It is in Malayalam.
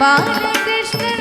ബാലകൃഷ്ണൻ